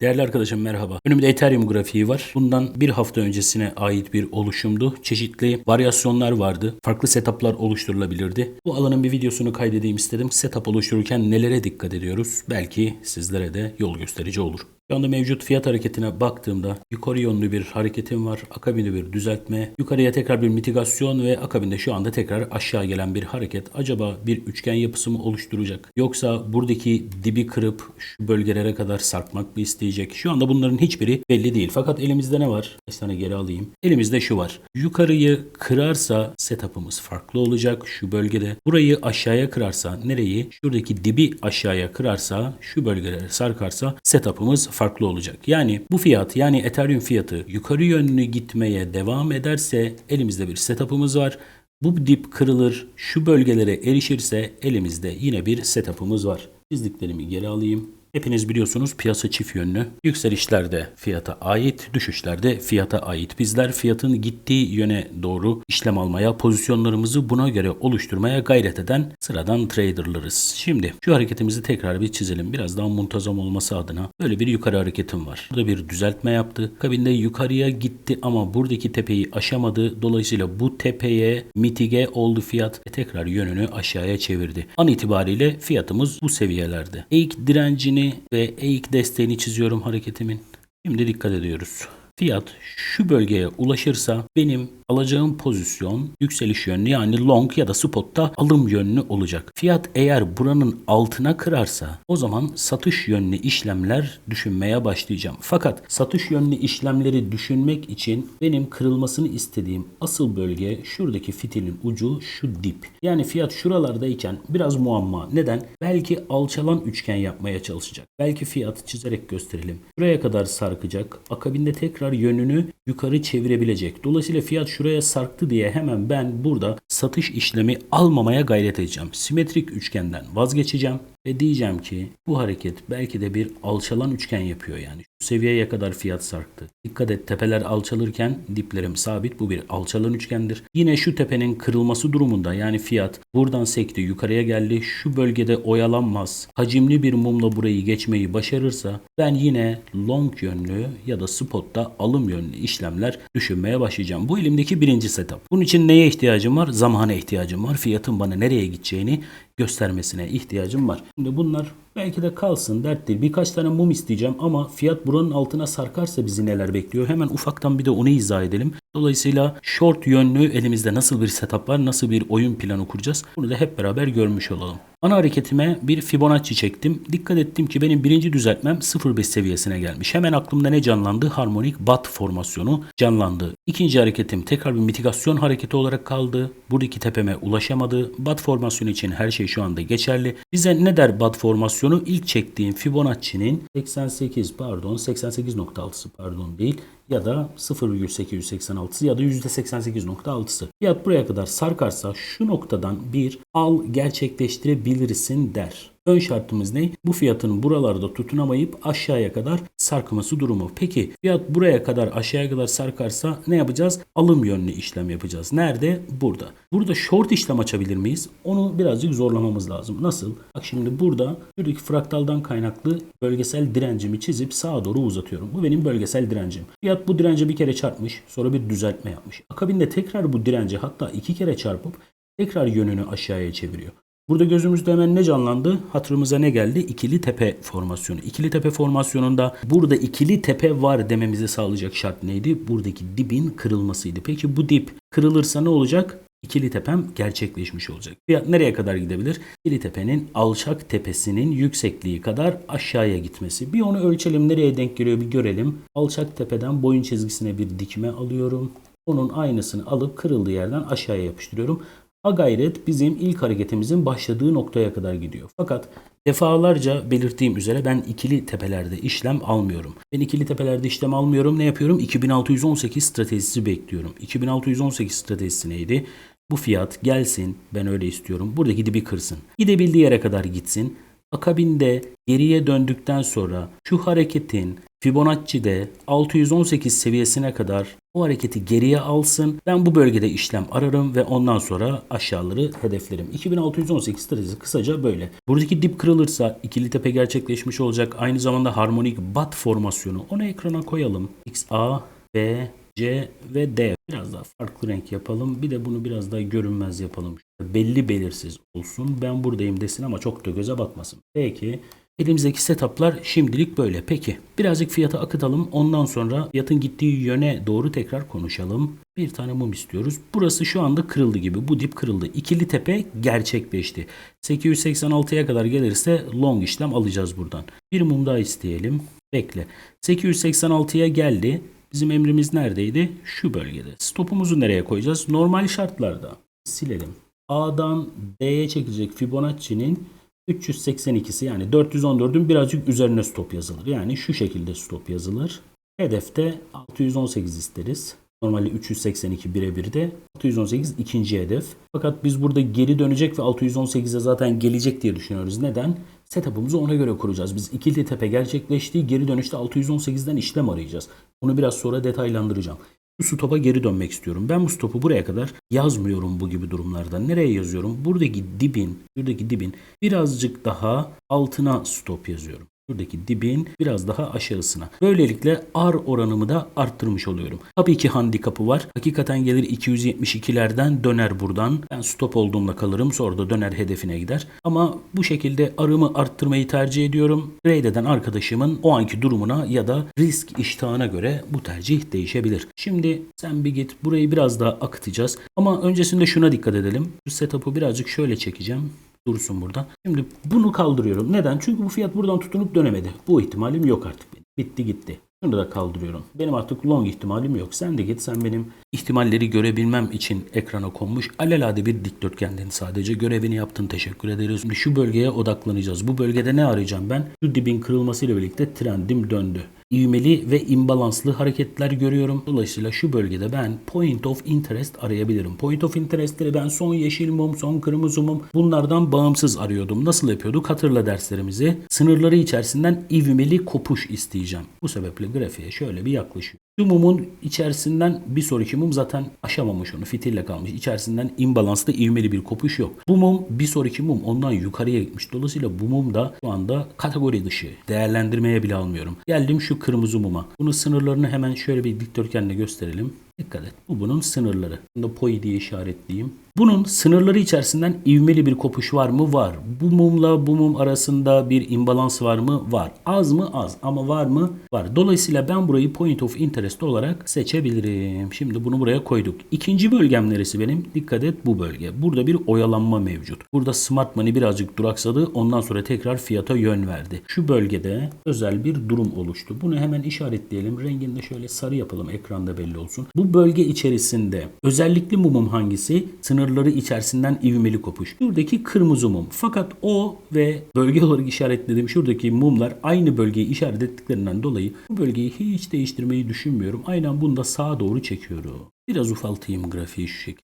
Değerli arkadaşım merhaba. Önümde Ethereum grafiği var. Bundan bir hafta öncesine ait bir oluşumdu. Çeşitli varyasyonlar vardı. Farklı setuplar oluşturulabilirdi. Bu alanın bir videosunu kaydedeyim istedim. Setup oluştururken nelere dikkat ediyoruz? Belki sizlere de yol gösterici olur. Şu anda mevcut fiyat hareketine baktığımda yukarı yönlü bir hareketim var. Akabinde bir düzeltme. Yukarıya tekrar bir mitigasyon ve akabinde şu anda tekrar aşağı gelen bir hareket. Acaba bir üçgen yapısı mı oluşturacak? Yoksa buradaki dibi kırıp şu bölgelere kadar sarkmak mı isteyecek? Şu anda bunların hiçbiri belli değil. Fakat elimizde ne var? Bir tane geri alayım. Elimizde şu var. Yukarıyı kırarsa setup'ımız farklı olacak şu bölgede. Burayı aşağıya kırarsa nereyi? Şuradaki dibi aşağıya kırarsa şu bölgelere sarkarsa setup'ımız farklı olacak. Yani bu fiyat yani Ethereum fiyatı yukarı yönlü gitmeye devam ederse elimizde bir setup'ımız var. Bu dip kırılır, şu bölgelere erişirse elimizde yine bir setup'ımız var. Çizdiklerimi geri alayım. Hepiniz biliyorsunuz piyasa çift yönlü. Yükselişlerde fiyata ait, düşüşlerde fiyata ait. Bizler fiyatın gittiği yöne doğru işlem almaya, pozisyonlarımızı buna göre oluşturmaya gayret eden sıradan traderlarız. Şimdi şu hareketimizi tekrar bir çizelim. Biraz daha muntazam olması adına böyle bir yukarı hareketim var. Burada bir düzeltme yaptı. Akabinde yukarıya gitti ama buradaki tepeyi aşamadı. Dolayısıyla bu tepeye mitige oldu fiyat ve tekrar yönünü aşağıya çevirdi. An itibariyle fiyatımız bu seviyelerde. Eğik direncini ve eğik desteğini çiziyorum hareketimin. Şimdi dikkat ediyoruz. Fiyat şu bölgeye ulaşırsa benim alacağım pozisyon yükseliş yönlü yani long ya da spotta alım yönlü olacak. Fiyat eğer buranın altına kırarsa o zaman satış yönlü işlemler düşünmeye başlayacağım. Fakat satış yönlü işlemleri düşünmek için benim kırılmasını istediğim asıl bölge şuradaki fitilin ucu şu dip. Yani fiyat şuralardayken biraz muamma. Neden? Belki alçalan üçgen yapmaya çalışacak. Belki fiyat çizerek gösterelim. Buraya kadar sarkacak. Akabinde tekrar yönünü yukarı çevirebilecek. Dolayısıyla fiyat şuraya sarktı diye hemen ben burada satış işlemi almamaya gayret edeceğim. Simetrik üçgenden vazgeçeceğim ve diyeceğim ki bu hareket belki de bir alçalan üçgen yapıyor yani. Şu seviyeye kadar fiyat sarktı. Dikkat et tepeler alçalırken diplerim sabit. Bu bir alçalan üçgendir. Yine şu tepenin kırılması durumunda yani fiyat buradan sekti yukarıya geldi. Şu bölgede oyalanmaz. Hacimli bir mumla burayı geçmeyi başarırsa ben yine long yönlü ya da spotta alım yönlü işlemler düşünmeye başlayacağım. Bu elimdeki birinci setup. Bunun için neye ihtiyacım var? Zamana ihtiyacım var. Fiyatın bana nereye gideceğini göstermesine ihtiyacım var. Şimdi bunlar belki de kalsın dert değil. Birkaç tane mum isteyeceğim ama fiyat buranın altına sarkarsa bizi neler bekliyor? Hemen ufaktan bir de onu izah edelim. Dolayısıyla short yönlü elimizde nasıl bir setup var, nasıl bir oyun planı kuracağız? Bunu da hep beraber görmüş olalım. Ana hareketime bir Fibonacci çektim. Dikkat ettim ki benim birinci düzeltmem 0.5 seviyesine gelmiş. Hemen aklımda ne canlandı? Harmonik bat formasyonu canlandı. İkinci hareketim tekrar bir mitigasyon hareketi olarak kaldı. Buradaki tepeme ulaşamadı. Bat formasyonu için her şey şu anda geçerli. Bize ne der bat formasyonu? İlk çektiğim Fibonacci'nin 88 pardon 88.6'sı pardon değil ya da 0,886 ya da %88.6'sı. Fiyat buraya kadar sarkarsa şu noktadan bir al gerçekleştirebilirsin der. Ön şartımız ne? Bu fiyatın buralarda tutunamayıp aşağıya kadar sarkması durumu. Peki fiyat buraya kadar aşağıya kadar sarkarsa ne yapacağız? Alım yönlü işlem yapacağız. Nerede? Burada. Burada short işlem açabilir miyiz? Onu birazcık zorlamamız lazım. Nasıl? Bak şimdi burada şuradaki fraktaldan kaynaklı bölgesel direncimi çizip sağa doğru uzatıyorum. Bu benim bölgesel direncim. Fiyat bu dirence bir kere çarpmış. Sonra bir düzeltme yapmış. Akabinde tekrar bu direnci hatta iki kere çarpıp tekrar yönünü aşağıya çeviriyor. Burada gözümüzde hemen ne canlandı? Hatırımıza ne geldi? İkili tepe formasyonu. İkili tepe formasyonunda burada ikili tepe var dememizi sağlayacak şart neydi? Buradaki dibin kırılmasıydı. Peki bu dip kırılırsa ne olacak? İkili tepem gerçekleşmiş olacak. Fiyat nereye kadar gidebilir? İkili tepenin alçak tepesinin yüksekliği kadar aşağıya gitmesi. Bir onu ölçelim nereye denk geliyor bir görelim. Alçak tepeden boyun çizgisine bir dikme alıyorum. Onun aynısını alıp kırıldığı yerden aşağıya yapıştırıyorum. Ha gayret bizim ilk hareketimizin başladığı noktaya kadar gidiyor. Fakat defalarca belirttiğim üzere ben ikili tepelerde işlem almıyorum. Ben ikili tepelerde işlem almıyorum. Ne yapıyorum? 2618 stratejisi bekliyorum. 2618 stratejisi neydi? Bu fiyat gelsin ben öyle istiyorum. Buradaki dibi kırsın. Gidebildiği yere kadar gitsin. Akabinde geriye döndükten sonra şu hareketin Fibonacci'de 618 seviyesine kadar o hareketi geriye alsın. Ben bu bölgede işlem ararım ve ondan sonra aşağıları hedeflerim. 2618 stratejisi kısaca böyle. Buradaki dip kırılırsa ikili tepe gerçekleşmiş olacak. Aynı zamanda harmonik bat formasyonu. Onu ekrana koyalım. X, A, B, C ve D. Biraz daha farklı renk yapalım. Bir de bunu biraz daha görünmez yapalım. Belli belirsiz olsun. Ben buradayım desin ama çok da göze batmasın. Peki. Elimizdeki setuplar şimdilik böyle. Peki birazcık fiyatı akıtalım. Ondan sonra fiyatın gittiği yöne doğru tekrar konuşalım. Bir tane mum istiyoruz. Burası şu anda kırıldı gibi. Bu dip kırıldı. İkili tepe gerçekleşti. 886'ya kadar gelirse long işlem alacağız buradan. Bir mum daha isteyelim. Bekle. 886'ya geldi. Bizim emrimiz neredeydi? Şu bölgede. Stopumuzu nereye koyacağız? Normal şartlarda silelim. A'dan D'ye çekecek Fibonacci'nin 382'si yani 414'ün birazcık üzerine stop yazılır. Yani şu şekilde stop yazılır. Hedefte 618 isteriz. Normalde 382 birebir de 618 ikinci hedef. Fakat biz burada geri dönecek ve 618'e zaten gelecek diye düşünüyoruz. Neden? Setup'ımızı ona göre kuracağız. Biz ikili tepe gerçekleştiği geri dönüşte 618'den işlem arayacağız. Bunu biraz sonra detaylandıracağım. Bu stopa geri dönmek istiyorum. Ben bu stopu buraya kadar yazmıyorum bu gibi durumlarda. Nereye yazıyorum? Buradaki dibin, buradaki dibin birazcık daha altına stop yazıyorum. Buradaki dibin biraz daha aşağısına. Böylelikle R oranımı da arttırmış oluyorum. Tabii ki handikapı var. Hakikaten gelir 272'lerden döner buradan. Ben stop olduğumda kalırım. Sonra da döner hedefine gider. Ama bu şekilde arımı arttırmayı tercih ediyorum. Trade eden arkadaşımın o anki durumuna ya da risk iştahına göre bu tercih değişebilir. Şimdi sen bir git. Burayı biraz daha akıtacağız. Ama öncesinde şuna dikkat edelim. Şu setup'ı birazcık şöyle çekeceğim dursun burada. Şimdi bunu kaldırıyorum. Neden? Çünkü bu fiyat buradan tutunup dönemedi. Bu ihtimalim yok artık benim. Bitti gitti. Şunu da kaldırıyorum. Benim artık long ihtimalim yok. Sen de git sen benim ihtimalleri görebilmem için ekrana konmuş alelade bir dikdörtgendin sadece. Görevini yaptın teşekkür ederiz. Şimdi şu bölgeye odaklanacağız. Bu bölgede ne arayacağım ben? Şu dibin kırılmasıyla birlikte trendim döndü. İvmeli ve imbalanslı hareketler görüyorum. Dolayısıyla şu bölgede ben point of interest arayabilirim. Point of interest'leri ben son yeşil mum, son kırmızı mum bunlardan bağımsız arıyordum. Nasıl yapıyorduk? Hatırla derslerimizi. Sınırları içerisinden ivmeli kopuş isteyeceğim. Bu sebeple grafiğe şöyle bir yaklaşıyor. Şu mumun içerisinden bir sonraki mum zaten aşamamış onu. Fitille kalmış. İçerisinden imbalanslı ivmeli bir kopuş yok. Bu mum bir sonraki mum ondan yukarıya gitmiş. Dolayısıyla bu mum da şu anda kategori dışı. Değerlendirmeye bile almıyorum. Geldim şu kırmızı muma. Bunun sınırlarını hemen şöyle bir dikdörtgenle gösterelim. Dikkat et. Bu bunun sınırları. Bunu da poi diye işaretleyeyim. Bunun sınırları içerisinden ivmeli bir kopuş var mı? Var. Bu mumla bu mum arasında bir imbalans var mı? Var. Az mı? Az. Ama var mı? Var. Dolayısıyla ben burayı point of interest olarak seçebilirim. Şimdi bunu buraya koyduk. İkinci bölgem neresi benim? Dikkat et bu bölge. Burada bir oyalanma mevcut. Burada smart money birazcık duraksadı. Ondan sonra tekrar fiyata yön verdi. Şu bölgede özel bir durum oluştu. Bunu hemen işaretleyelim. Rengini de şöyle sarı yapalım. Ekranda belli olsun. Bu bölge içerisinde özellikli mumum hangisi? Sınırları içerisinden ivmeli kopuş. Şuradaki kırmızı mum. Fakat o ve bölge olarak işaretlediğim şuradaki mumlar aynı bölgeyi işaret ettiklerinden dolayı bu bölgeyi hiç değiştirmeyi düşünmüyorum. Aynen bunu da sağa doğru çekiyorum. Biraz ufaltayım grafiği şu şekilde.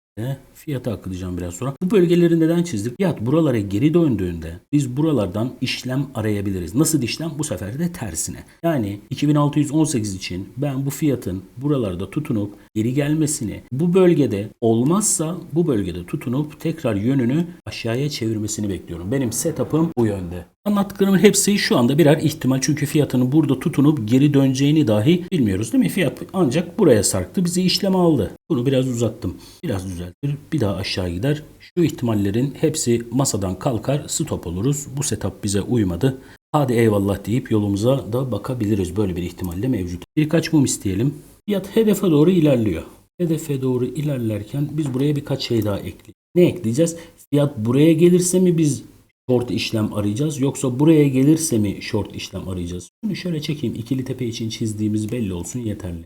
Fiyata akıtacağım biraz sonra. Bu bölgeleri neden çizdik? Fiyat buralara geri döndüğünde biz buralardan işlem arayabiliriz. Nasıl işlem? Bu sefer de tersine. Yani 2618 için ben bu fiyatın buralarda tutunup geri gelmesini, bu bölgede olmazsa bu bölgede tutunup tekrar yönünü aşağıya çevirmesini bekliyorum. Benim setup'ım bu yönde. Anlattıklarımın hepsi şu anda birer ihtimal çünkü fiyatının burada tutunup geri döneceğini dahi bilmiyoruz değil mi? Fiyat ancak buraya sarktı bizi işleme aldı. Bunu biraz uzattım. Biraz düzeltir. Bir daha aşağı gider. Şu ihtimallerin hepsi masadan kalkar stop oluruz. Bu setup bize uymadı. Hadi eyvallah deyip yolumuza da bakabiliriz. Böyle bir ihtimalle mevcut. Birkaç mum isteyelim. Fiyat hedefe doğru ilerliyor. Hedefe doğru ilerlerken biz buraya birkaç şey daha ekleyelim. Ne ekleyeceğiz? Fiyat buraya gelirse mi biz short işlem arayacağız yoksa buraya gelirse mi short işlem arayacağız? Şunu şöyle çekeyim. İkili tepe için çizdiğimiz belli olsun yeterli.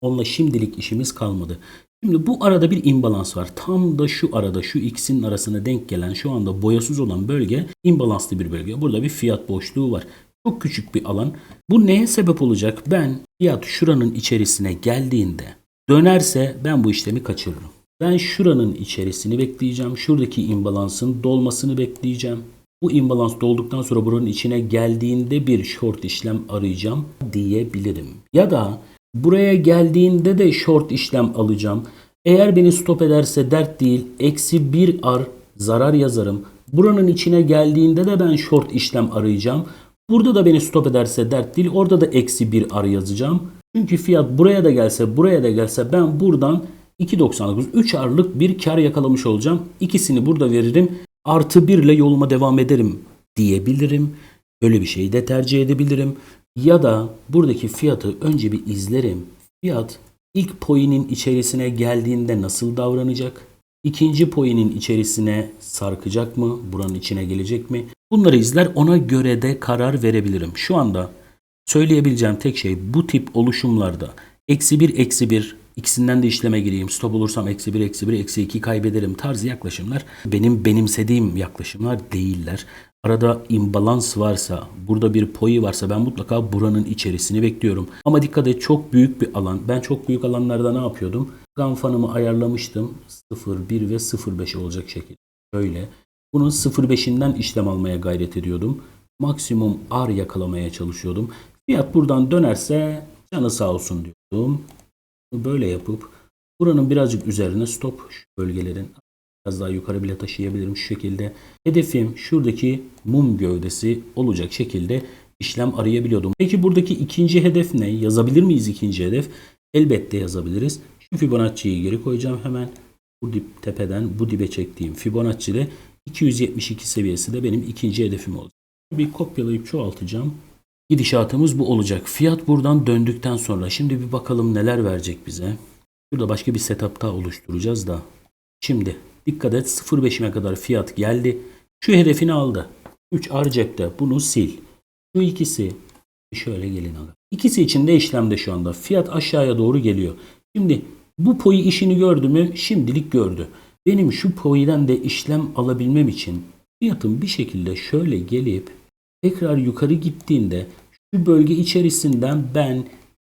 Onunla şimdilik işimiz kalmadı. Şimdi bu arada bir imbalans var. Tam da şu arada şu ikisinin arasına denk gelen şu anda boyasız olan bölge imbalanslı bir bölge. Burada bir fiyat boşluğu var. Çok küçük bir alan. Bu neye sebep olacak? Ben fiyat şuranın içerisine geldiğinde dönerse ben bu işlemi kaçırırım. Ben şuranın içerisini bekleyeceğim. Şuradaki imbalansın dolmasını bekleyeceğim. Bu imbalans dolduktan sonra buranın içine geldiğinde bir short işlem arayacağım diyebilirim. Ya da Buraya geldiğinde de short işlem alacağım. Eğer beni stop ederse dert değil. Eksi 1 ar zarar yazarım. Buranın içine geldiğinde de ben short işlem arayacağım. Burada da beni stop ederse dert değil. Orada da eksi 1 ar yazacağım. Çünkü fiyat buraya da gelse buraya da gelse ben buradan 2.99 3 arlık bir kar yakalamış olacağım. İkisini burada veririm. Artı 1 ile yoluma devam ederim diyebilirim. Böyle bir şeyi de tercih edebilirim. Ya da buradaki fiyatı önce bir izlerim. Fiyat ilk poinin içerisine geldiğinde nasıl davranacak? İkinci poinin içerisine sarkacak mı? Buranın içine gelecek mi? Bunları izler ona göre de karar verebilirim. Şu anda söyleyebileceğim tek şey bu tip oluşumlarda eksi 1 eksi 1 ikisinden de işleme gireyim. Stop olursam eksi 1 eksi 1 eksi 2 kaybederim tarzı yaklaşımlar benim benimsediğim yaklaşımlar değiller. Arada imbalans varsa, burada bir poyu varsa ben mutlaka buranın içerisini bekliyorum. Ama dikkat et çok büyük bir alan. Ben çok büyük alanlarda ne yapıyordum? Ganfanımı ayarlamıştım. 0, 1 ve 0,5 olacak şekilde. Böyle. Bunun 0,5'inden işlem almaya gayret ediyordum. Maksimum R yakalamaya çalışıyordum. Fiyat buradan dönerse canı sağ olsun diyordum. Böyle yapıp buranın birazcık üzerine stop bölgelerin biraz daha yukarı bile taşıyabilirim şu şekilde. Hedefim şuradaki mum gövdesi olacak şekilde işlem arayabiliyordum. Peki buradaki ikinci hedef ne? Yazabilir miyiz ikinci hedef? Elbette yazabiliriz. Şu Fibonacci'yi geri koyacağım hemen. Bu dip tepeden bu dibe çektiğim Fibonacci'de 272 seviyesi de benim ikinci hedefim olacak. Bir kopyalayıp çoğaltacağım. Gidişatımız bu olacak. Fiyat buradan döndükten sonra şimdi bir bakalım neler verecek bize. Burada başka bir setup daha oluşturacağız da. Şimdi dikkat et 0.5'ime kadar fiyat geldi. Şu hedefini aldı. 3 ar cepte. Bunu sil. Şu ikisi şöyle gelin abi. İkisi için de işlemde şu anda. Fiyat aşağıya doğru geliyor. Şimdi bu poyu işini gördü mü? Şimdilik gördü. Benim şu poyiden de işlem alabilmem için fiyatın bir şekilde şöyle gelip tekrar yukarı gittiğinde şu bölge içerisinden ben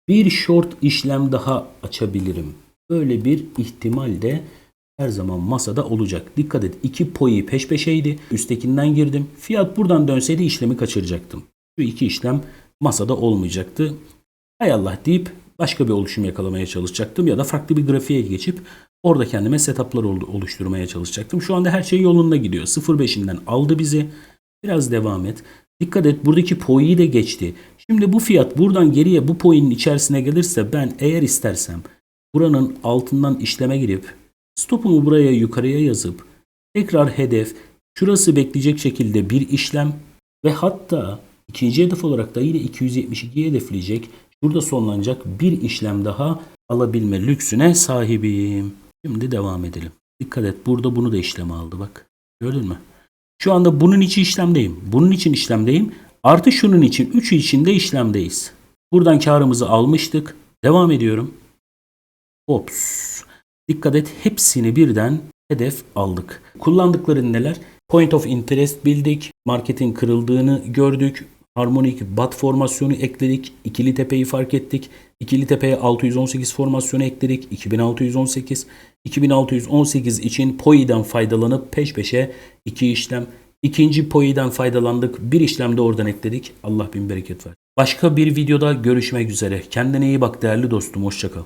bir short işlem daha açabilirim. Böyle bir ihtimal de her zaman masada olacak. Dikkat et iki poyu peş peşeydi. Üsttekinden girdim. Fiyat buradan dönseydi işlemi kaçıracaktım. Şu iki işlem masada olmayacaktı. Hay Allah deyip başka bir oluşum yakalamaya çalışacaktım ya da farklı bir grafiğe geçip orada kendime setuplar oluşturmaya çalışacaktım. Şu anda her şey yolunda gidiyor. 0.5'inden aldı bizi. Biraz devam et. Dikkat et buradaki poyu de geçti. Şimdi bu fiyat buradan geriye bu poyun içerisine gelirse ben eğer istersem buranın altından işleme girip stopumu buraya yukarıya yazıp tekrar hedef şurası bekleyecek şekilde bir işlem ve hatta ikinci hedef olarak da yine 272'yi hedefleyecek Burada sonlanacak bir işlem daha alabilme lüksüne sahibim. Şimdi devam edelim. Dikkat et burada bunu da işleme aldı bak. Gördün mü? Şu anda bunun için işlemdeyim. Bunun için işlemdeyim. Artı şunun için. Üçü için de işlemdeyiz. Buradan karımızı almıştık. Devam ediyorum. Ops. Dikkat et hepsini birden hedef aldık. Kullandıkları neler? Point of interest bildik. Marketin kırıldığını gördük harmonik bat formasyonu ekledik. İkili tepeyi fark ettik. İkili tepeye 618 formasyonu ekledik. 2618. 2618 için POI'den faydalanıp peş peşe iki işlem. İkinci POI'den faydalandık. Bir işlem de oradan ekledik. Allah bin bereket ver. Başka bir videoda görüşmek üzere. Kendine iyi bak değerli dostum. Hoşçakal.